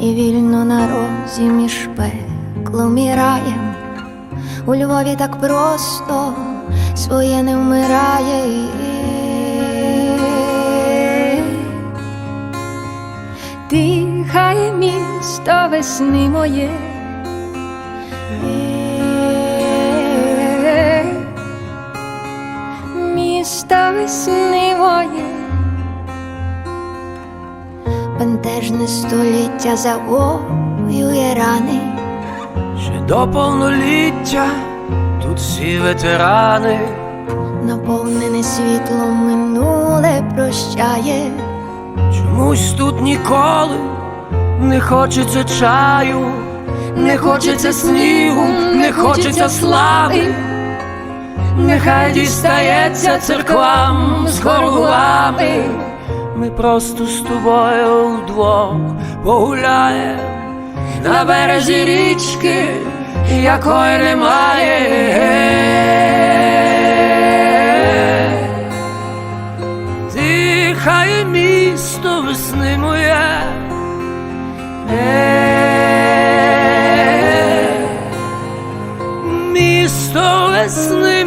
і вільно на розі між пеклом і. У Львові так просто своє не вмирає. Дихає місто весни моє. Місто весни моє, бентежне століття завоює рани, Ще до повноліття тут всі ветерани, наповнене світлом минуле прощає, чомусь тут ніколи не хочеться чаю, не хочеться снігу, не хочеться слави. Нехай дістається церквам з горгулами. Ми просто з тобою вдвох погуляємо на березі річки, якої немає. Дихає місто весни моє. Е, Місто весни